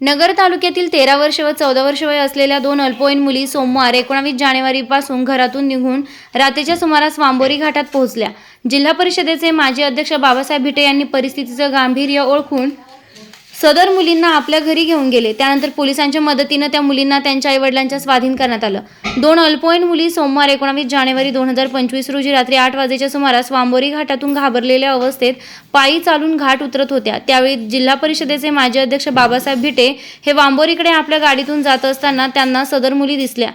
नगर तालुक्यातील तेरा वर्ष व चौदा वर्ष वय असलेल्या दोन अल्पवयीन मुली सोमवार एकोणावीस जानेवारीपासून घरातून निघून रात्रीच्या सुमारास वांबोरी घाटात पोहोचल्या. जिल्हा परिषदेचे माजी अध्यक्ष बाबासाहेब भिटे यांनी परिस्थितीचं गांभीर्य ओळखून सदर मुलींना आपल्या घरी घेऊन गेले. त्यानंतर पोलिसांच्या मदतीनं त्या मुलींना त्यांच्या आईवडिलांच्या स्वाधीन करण्यात आलं. दोन अल्पवयीन मुली सोमवार एकोणावीस जानेवारी दोन हजार पंचवीस रोजी रात्री आठ वाजेच्या सुमारास वांबोरी घाटातून घाबरलेल्या अवस्थेत पायी चालून घाट उतरत होत्या. त्यावेळी जिल्हा परिषदेचे माजी अध्यक्ष बाबासाहेब भिटे हे वांबोरीकडे आपल्या गाडीतून जात असताना त्यांना सदर मुली दिसल्या.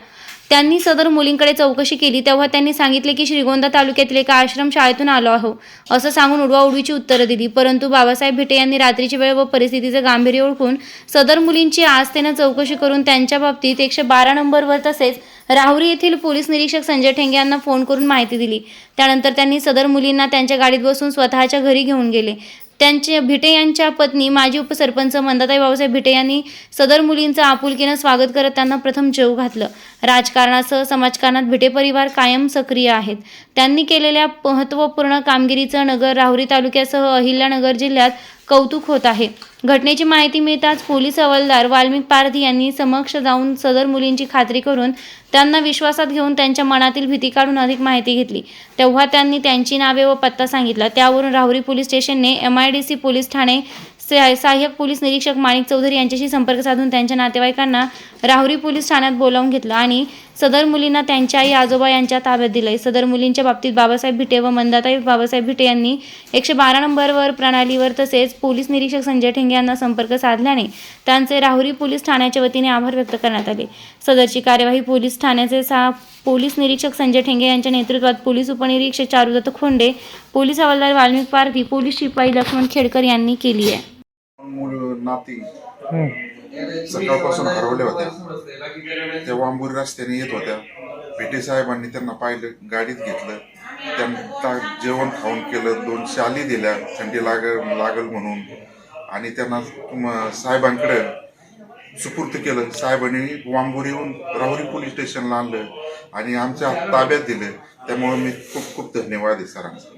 त्यांनी सदर मुलींकडे चौकशी केली तेव्हा त्यांनी सांगितले की श्रीगोंदा तालुक्यातील एका आश्रम शाळेतून आलो आहो. असं सांगून उडवाउडवीची उत्तरं दिली. परंतु बाबासाहेब भिटे यांनी रात्रीची वेळ व परिस्थितीचं गांभीर्य ओळखून सदर मुलींची आस्थेनं चौकशी करून त्यांच्या बाबतीत एकशे बारा नंबरवर तसेच राहुरी येथील पोलीस निरीक्षक संजय ठेंगे यांना फोन करून माहिती दिली. त्यानंतर त्यांनी सदर मुलींना त्यांच्या गाडीत बसून स्वतःच्या घरी घेऊन गेले. त्यांचे भिटे यांच्या पत्नी माजी उपसरपंच मंदाताई बाबासाहेब भिटे यांनी सदर मुलींचं आपुलकीनं स्वागत करत त्यांना प्रथम जेव घातलं. राजकारणासह समाजकारणात भिटे परिवार कायम सक्रिय आहेत. त्यांनी केलेल्या महत्त्वपूर्ण कामगिरीचं नगर राहुरी तालुक्यासह अहिल्यानगर जिल्ह्यात कौतुक होत आहे. घटनेची माहिती मिळताच पोलीस हवालदार वाल्मिक पारधी यांनी समक्ष जाऊन सदर मुलींची खात्री करून त्यांना विश्वासात घेऊन त्यांच्या मनातील भीती काढून अधिक माहिती घेतली. तेव्हा त्यांनी त्यांची नावे व पत्ता सांगितला. त्यावरून Rahuri police स्टेशनने M I D C police Thane सहाय्यक पोलीस निरीक्षक माणिक चौधरी यांच्याशी संपर्क साधून त्यांच्या नातेवाईकांना राहुरी पोलीस ठाण्यात बोलावून घेतलं आणि सदर मुलींना त्यांच्या आई आजोबा यांच्या ताब्यात दिलंय. सदर मुलींच्या बाबतीत बाबासाहेब भिटे व मंदाताई बाबासाहेब भिटे यांनी एकशे बारा नंबरवर प्रणालीवर तसेच पोलीस निरीक्षक संजय ठेंगे यांना संपर्क साधल्याने त्यांचे राहुरी पोलीस ठाण्याच्या वतीने आभार व्यक्त करण्यात आले. सदरची कार्यवाही पोलीस ठाण्याचे सहा पोलीस निरीक्षक संजय ठेंगे यांच्या नेतृत्वात पोलीस उपनिरीक्षक चारुदत्त खोंडे पोलीस हवालदार वाल्मिक पारधी पोलीस शिपाई लक्ष्मण खेडकर यांनी केली आहे. मूळ नाती सकाळपासून हरवल्या होत्या. त्या वांबुरी रस्त्याने येत होत्या. पेटे साहेबांनी त्यांना पाहिलं गाडीत घेतलं. त्यांना जेवण खाऊन केलं दोन शाली दिल्या थंडी लाग लागल म्हणून. आणि त्यांना साहेबांकडे सुपूर्त केलं. साहेबांनी वांबुरीहून राहुरी पोलीस स्टेशनला आणलं आणि आमच्या ताब्यात दिलं. त्यामुळे मी खूप खूप धन्यवाद आहे सरांचा.